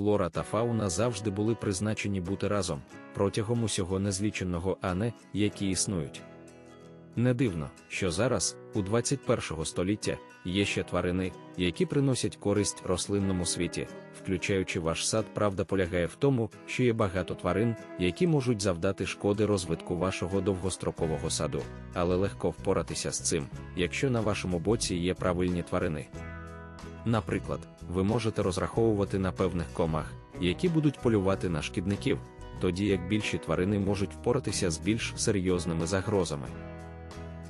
флора та фауна завжди були призначені бути разом протягом усього незліченого ане, які існують. Не дивно, що зараз, у 21 століття, є ще тварини, які приносять користь рослинному світі, включаючи ваш сад, правда полягає в тому, що є багато тварин, які можуть завдати шкоди розвитку вашого довгострокового саду, але легко впоратися з цим, якщо на вашому боці є правильні тварини. Наприклад, ви можете розраховувати на певних комах, які будуть полювати на шкідників, тоді як більші тварини можуть впоратися з більш серйозними загрозами.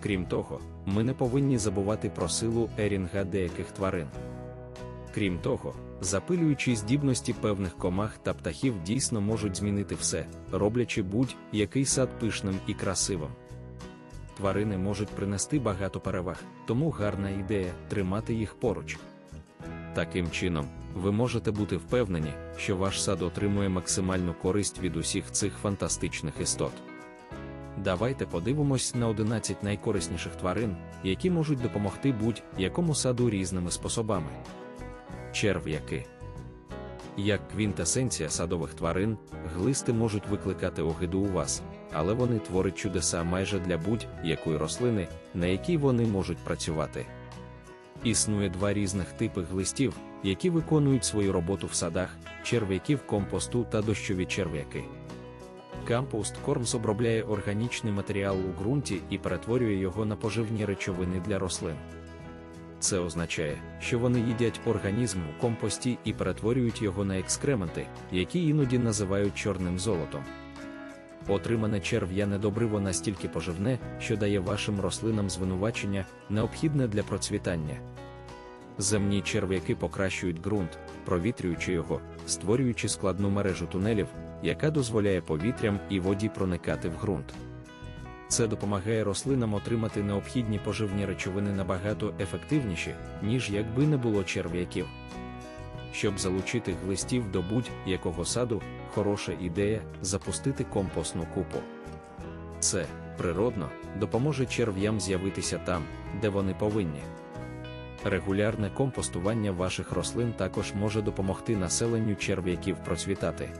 Крім того, ми не повинні забувати про силу ерінга деяких тварин. Крім того, запилюючі здібності певних комах та птахів дійсно можуть змінити все, роблячи будь-який сад пишним і красивим. Тварини можуть принести багато переваг, тому гарна ідея тримати їх поруч. Таким чином, ви можете бути впевнені, що ваш сад отримує максимальну користь від усіх цих фантастичних істот. Давайте подивимось на 11 найкорисніших тварин, які можуть допомогти будь-якому саду різними способами. Черв'яки. Як квінтесенція садових тварин, глисти можуть викликати огиду у вас, але вони творять чудеса майже для будь-якої рослини, на якій вони можуть працювати. Існує два різних типи глистів, які виконують свою роботу в садах, черв'яків компосту та дощові черв'яки. Кампост Кормс обробляє органічний матеріал у ґрунті і перетворює його на поживні речовини для рослин. Це означає, що вони їдять організм у компості і перетворюють його на екскременти, які іноді називають чорним золотом. Отримане черв'яне добриво настільки поживне, що дає вашим рослинам звинувачення, необхідне для процвітання. Земні черв'яки покращують ґрунт, провітрюючи його, створюючи складну мережу тунелів, яка дозволяє повітрям і воді проникати в ґрунт. Це допомагає рослинам отримати необхідні поживні речовини набагато ефективніші, ніж якби не було черв'яків. Щоб залучити глистів до будь-якого саду, хороша ідея запустити компостну купу. Це, природно, допоможе черв'ям з'явитися там, де вони повинні. Регулярне компостування ваших рослин також може допомогти населенню черв'яків процвітати.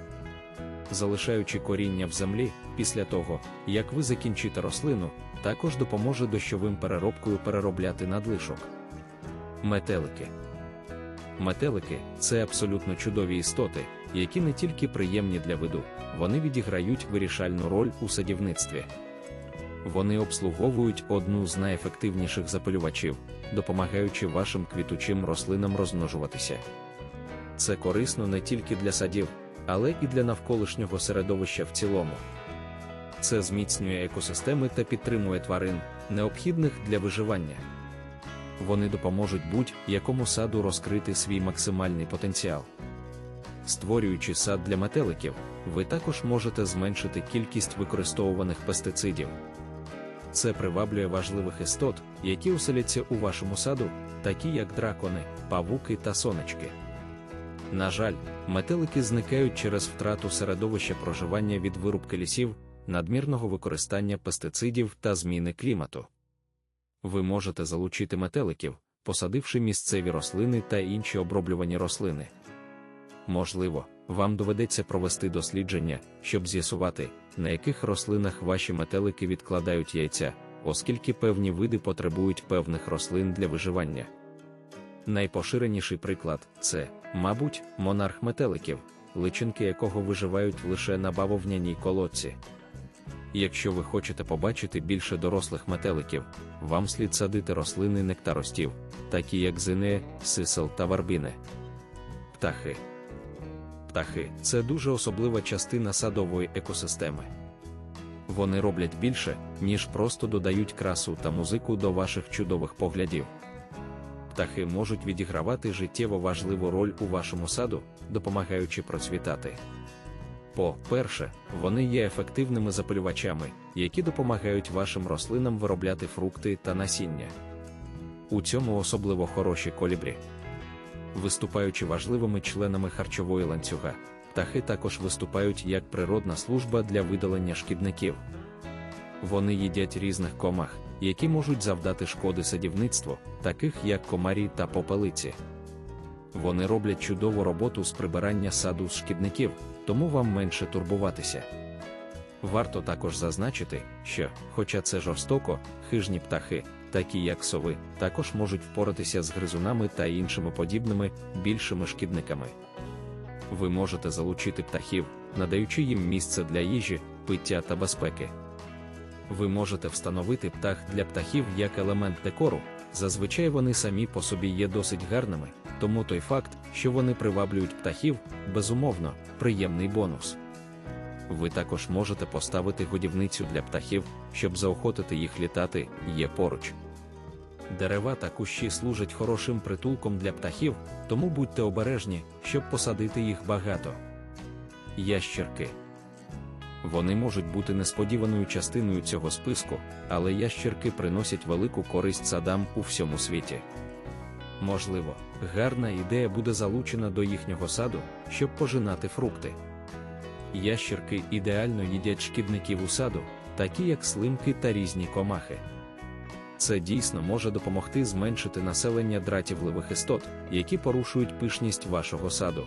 Залишаючи коріння в землі, після того, як ви закінчите рослину, також допоможе дощовим переробкою переробляти надлишок. Метелики. Метелики це абсолютно чудові істоти, які не тільки приємні для виду, вони відіграють вирішальну роль у садівництві. Вони обслуговують одну з найефективніших запилювачів, допомагаючи вашим квітучим рослинам розмножуватися. Це корисно не тільки для садів, але і для навколишнього середовища в цілому. Це зміцнює екосистеми та підтримує тварин, необхідних для виживання. Вони допоможуть будь-якому саду розкрити свій максимальний потенціал. Створюючи сад для метеликів, ви також можете зменшити кількість використовуваних пестицидів. Це приваблює важливих істот, які оселяться у вашому саду, такі як дракони, павуки та сонечки. На жаль, метелики зникають через втрату середовища проживання від вирубки лісів, надмірного використання пестицидів та зміни клімату. Ви можете залучити метеликів, посадивши місцеві рослини та інші оброблювані рослини. Можливо, вам доведеться провести дослідження, щоб з'ясувати, на яких рослинах ваші метелики відкладають яйця, оскільки певні види потребують певних рослин для виживання. Найпоширеніший приклад це, мабуть, монарх метеликів, личинки якого виживають лише на бавовняній колодці. Якщо ви хочете побачити більше дорослих метеликів, вам слід садити рослини нектаростів, такі як зине, сисел та варбіни. Птахи. Птахи це дуже особлива частина садової екосистеми. Вони роблять більше, ніж просто додають красу та музику до ваших чудових поглядів. Птахи можуть відігравати життєво важливу роль у вашому саду, допомагаючи процвітати. По-перше, вони є ефективними запалювачами, які допомагають вашим рослинам виробляти фрукти та насіння. У цьому особливо хороші колібрі. Виступаючи важливими членами харчової ланцюга, птахи також виступають як природна служба для видалення шкідників. Вони їдять різних комах, які можуть завдати шкоди садівництву, таких як комарі та попелиці. Вони роблять чудову роботу з прибирання саду з шкідників, тому вам менше турбуватися. Варто також зазначити, що, хоча це жорстоко, хижні птахи, такі як сови, також можуть впоратися з гризунами та іншими подібними більшими шкідниками. Ви можете залучити птахів, надаючи їм місце для їжі, пиття та безпеки. Ви можете встановити птах для птахів як елемент декору, зазвичай вони самі по собі є досить гарними, тому той факт, що вони приваблюють птахів, безумовно, приємний бонус. Ви також можете поставити годівницю для птахів, щоб заохотити їх літати, є поруч. Дерева та кущі служать хорошим притулком для птахів, тому будьте обережні, щоб посадити їх багато. Ящерки. Вони можуть бути несподіваною частиною цього списку, але ящерки приносять велику користь садам у всьому світі. Можливо, гарна ідея буде залучена до їхнього саду, щоб пожинати фрукти. Ящерки ідеально їдять шкідників у саду, такі як слимки та різні комахи. Це дійсно може допомогти зменшити населення дратівливих істот, які порушують пишність вашого саду.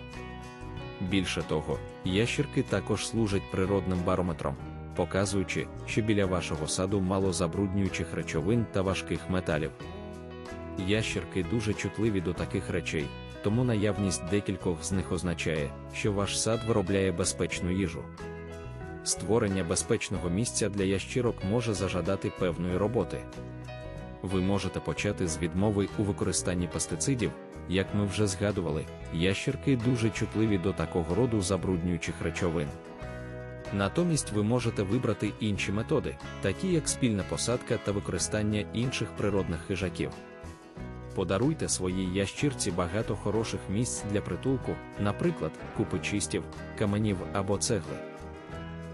Більше того, ящерки також служать природним барометром, показуючи, що біля вашого саду мало забруднюючих речовин та важких металів. Ящерки дуже чутливі до таких речей, тому наявність декількох з них означає, що ваш сад виробляє безпечну їжу. Створення безпечного місця для ящірок може зажадати певної роботи. Ви можете почати з відмови у використанні пестицидів, як ми вже згадували, ящерки дуже чутливі до такого роду забруднюючих речовин. Натомість ви можете вибрати інші методи, такі як спільна посадка та використання інших природних хижаків. Подаруйте своїй ящірці багато хороших місць для притулку, наприклад, купи чистів, каменів або цегли.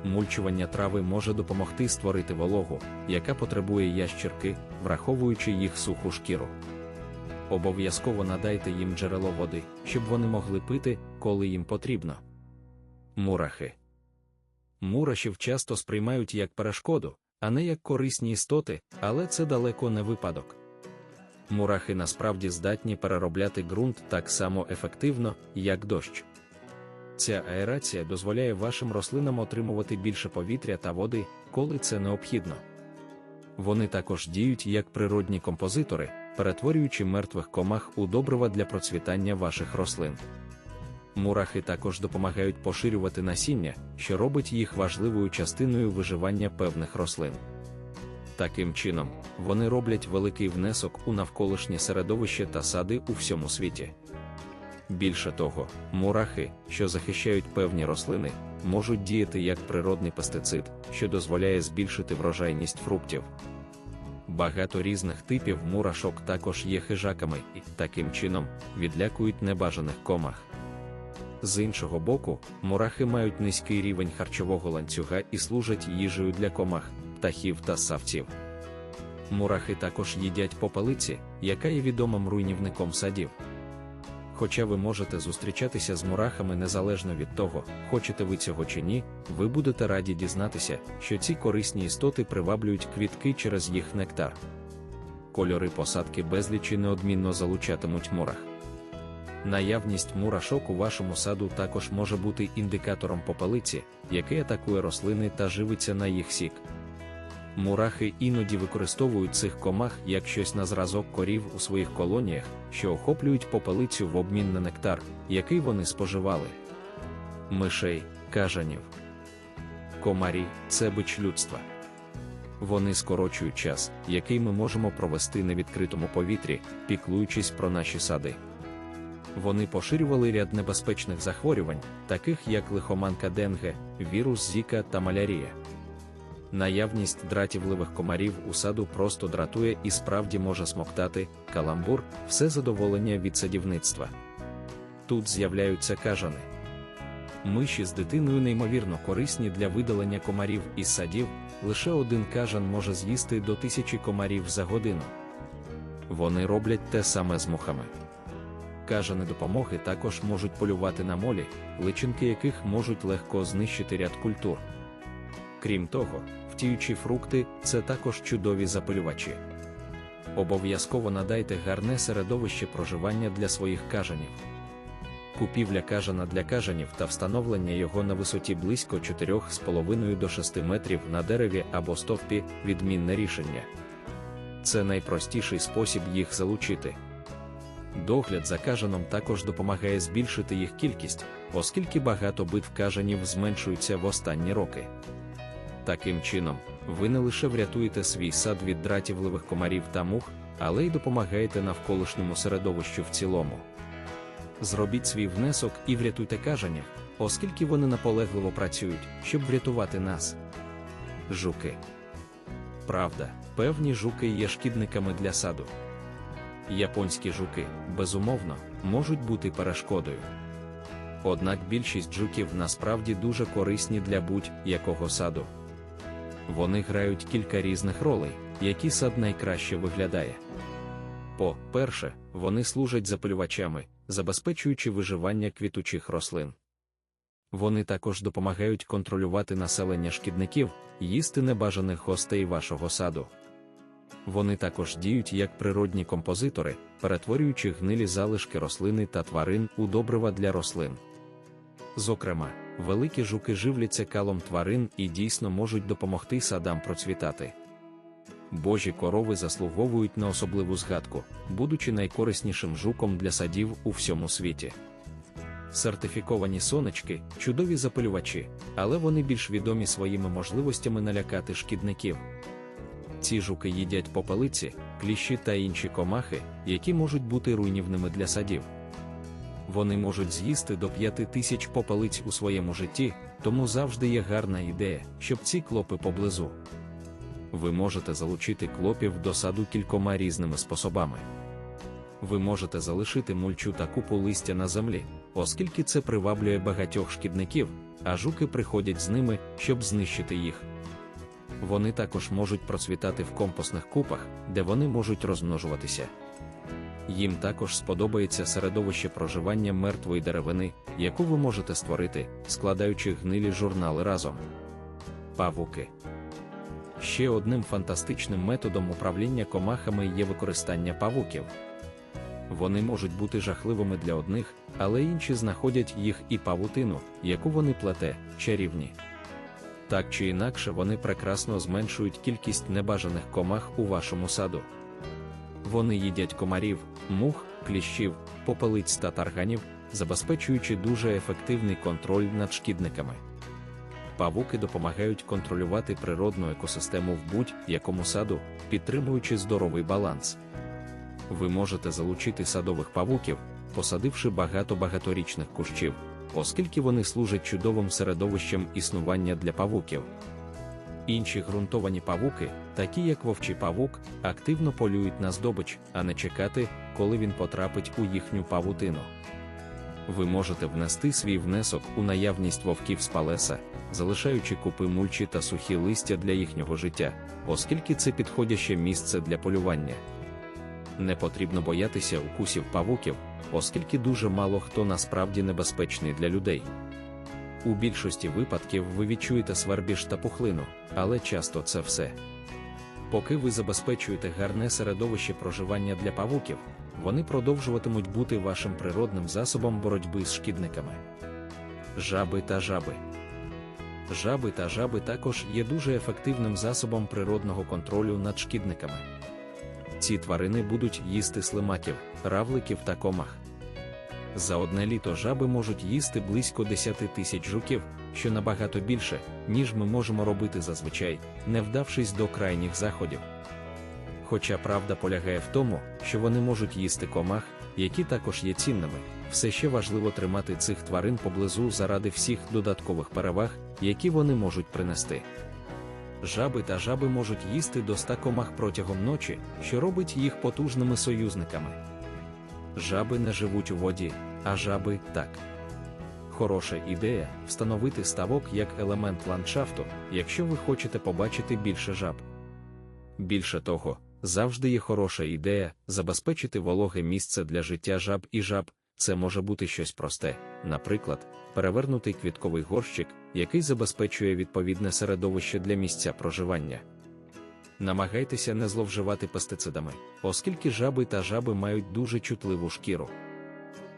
Мульчування трави може допомогти створити вологу, яка потребує ящірки, враховуючи їх суху шкіру. Обов'язково надайте їм джерело води, щоб вони могли пити, коли їм потрібно. Мурахи Мурашів часто сприймають як перешкоду, а не як корисні істоти, але це далеко не випадок. Мурахи насправді здатні переробляти ґрунт так само ефективно, як дощ. Ця аерація дозволяє вашим рослинам отримувати більше повітря та води, коли це необхідно. Вони також діють як природні композитори, перетворюючи мертвих комах у добрива для процвітання ваших рослин. Мурахи також допомагають поширювати насіння, що робить їх важливою частиною виживання певних рослин. Таким чином, вони роблять великий внесок у навколишнє середовище та сади у всьому світі. Більше того, мурахи, що захищають певні рослини, можуть діяти як природний пестицид, що дозволяє збільшити врожайність фруктів. Багато різних типів мурашок також є хижаками і, таким чином, відлякують небажаних комах. З іншого боку, мурахи мають низький рівень харчового ланцюга і служать їжею для комах, птахів та савців. Мурахи також їдять попелиці, яка є відомим руйнівником садів. Хоча ви можете зустрічатися з мурахами незалежно від того, хочете ви цього чи ні, ви будете раді дізнатися, що ці корисні істоти приваблюють квітки через їх нектар. Кольори посадки безлічі неодмінно залучатимуть мурах. Наявність мурашок у вашому саду також може бути індикатором попелиці, який атакує рослини та живиться на їх сік. Мурахи іноді використовують цих комах як щось на зразок корів у своїх колоніях, що охоплюють попелицю в обмін на нектар, який вони споживали. Мишей, кажанів. Комарі це бич людства. Вони скорочують час, який ми можемо провести на відкритому повітрі, піклуючись про наші сади. Вони поширювали ряд небезпечних захворювань, таких як лихоманка денге, вірус Зіка та малярія. Наявність дратівливих комарів у саду просто дратує і справді може смоктати каламбур, все задоволення від садівництва. Тут з'являються кажани. Миші з дитиною неймовірно корисні для видалення комарів із садів, лише один кажан може з'їсти до тисячі комарів за годину. Вони роблять те саме з мухами. Кажани допомоги також можуть полювати на молі, личинки яких можуть легко знищити ряд культур. Крім того, втіючі фрукти це також чудові запилювачі. Обов'язково надайте гарне середовище проживання для своїх кажанів. купівля кажана для кажанів та встановлення його на висоті близько 4,5 до 6 метрів на дереві або стовпі відмінне рішення. Це найпростіший спосіб їх залучити. Догляд за кажаном також допомагає збільшити їх кількість, оскільки багато битв кажанів зменшуються в останні роки. Таким чином, ви не лише врятуєте свій сад від дратівливих комарів та мух, але й допомагаєте навколишньому середовищу в цілому. Зробіть свій внесок і врятуйте кажанів, оскільки вони наполегливо працюють, щоб врятувати нас. Жуки. Правда, певні жуки є шкідниками для саду. Японські жуки, безумовно, можуть бути перешкодою. Однак більшість жуків насправді дуже корисні для будь-якого саду. Вони грають кілька різних ролей, які сад найкраще виглядає. По-перше, вони служать запилювачами, забезпечуючи виживання квітучих рослин. Вони також допомагають контролювати населення шкідників, їсти небажаних гостей вашого саду. Вони також діють як природні композитори, перетворюючи гнилі залишки рослини та тварин у добрива для рослин. Зокрема, великі жуки живляться калом тварин і дійсно можуть допомогти садам процвітати. Божі корови заслуговують на особливу згадку, будучи найкориснішим жуком для садів у всьому світі. Сертифіковані сонечки чудові запилювачі, але вони більш відомі своїми можливостями налякати шкідників. Ці жуки їдять попелиці, кліщі та інші комахи, які можуть бути руйнівними для садів. Вони можуть з'їсти до 5 тисяч попелиць у своєму житті, тому завжди є гарна ідея, щоб ці клопи поблизу. Ви можете залучити клопів до саду кількома різними способами. Ви можете залишити мульчу та купу листя на землі, оскільки це приваблює багатьох шкідників, а жуки приходять з ними, щоб знищити їх. Вони також можуть процвітати в компостних купах, де вони можуть розмножуватися. Їм також сподобається середовище проживання мертвої деревини, яку ви можете створити, складаючи гнилі журнали разом. Павуки. Ще одним фантастичним методом управління комахами є використання павуків. Вони можуть бути жахливими для одних, але інші знаходять їх і павутину, яку вони плете, чарівні. Так чи інакше вони прекрасно зменшують кількість небажаних комах у вашому саду. Вони їдять комарів, мух, кліщів, попелиць та тарганів, забезпечуючи дуже ефективний контроль над шкідниками. Павуки допомагають контролювати природну екосистему в будь-якому саду, підтримуючи здоровий баланс. Ви можете залучити садових павуків, посадивши багато багаторічних кущів, оскільки вони служать чудовим середовищем існування для павуків. Інші ґрунтовані павуки, такі як вовчий павук, активно полюють на здобич, а не чекати, коли він потрапить у їхню павутину. Ви можете внести свій внесок у наявність вовків з палеса, залишаючи купи мульчі та сухі листя для їхнього життя, оскільки це підходяще місце для полювання. Не потрібно боятися укусів павуків, оскільки дуже мало хто насправді небезпечний для людей. У більшості випадків ви відчуєте свербіж та пухлину, але часто це все. Поки ви забезпечуєте гарне середовище проживання для павуків, вони продовжуватимуть бути вашим природним засобом боротьби з шкідниками. Жаби та жаби. Жаби та жаби також є дуже ефективним засобом природного контролю над шкідниками. Ці тварини будуть їсти слимаків, равликів та комах. За одне літо жаби можуть їсти близько 10 тисяч жуків, що набагато більше, ніж ми можемо робити зазвичай, не вдавшись до крайніх заходів. Хоча правда полягає в тому, що вони можуть їсти комах, які також є цінними, все ще важливо тримати цих тварин поблизу заради всіх додаткових переваг, які вони можуть принести. Жаби та жаби можуть їсти до 100 комах протягом ночі, що робить їх потужними союзниками. Жаби не живуть у воді, а жаби так. Хороша ідея встановити ставок як елемент ландшафту, якщо ви хочете побачити більше жаб. Більше того, завжди є хороша ідея забезпечити вологе місце для життя жаб і жаб. Це може бути щось просте, наприклад, перевернутий квітковий горщик, який забезпечує відповідне середовище для місця проживання. Намагайтеся не зловживати пестицидами, оскільки жаби та жаби мають дуже чутливу шкіру.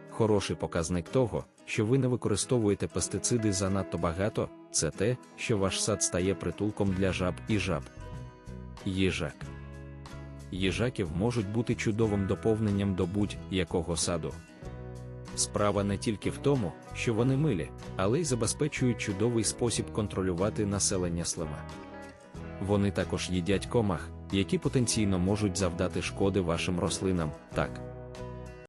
Хороший показник того, що ви не використовуєте пестициди занадто багато, це те, що ваш сад стає притулком для жаб і жаб. Їжак. Їжаків можуть бути чудовим доповненням до будь-якого саду. Справа не тільки в тому, що вони милі, але й забезпечують чудовий спосіб контролювати населення слима. Вони також їдять комах, які потенційно можуть завдати шкоди вашим рослинам, так.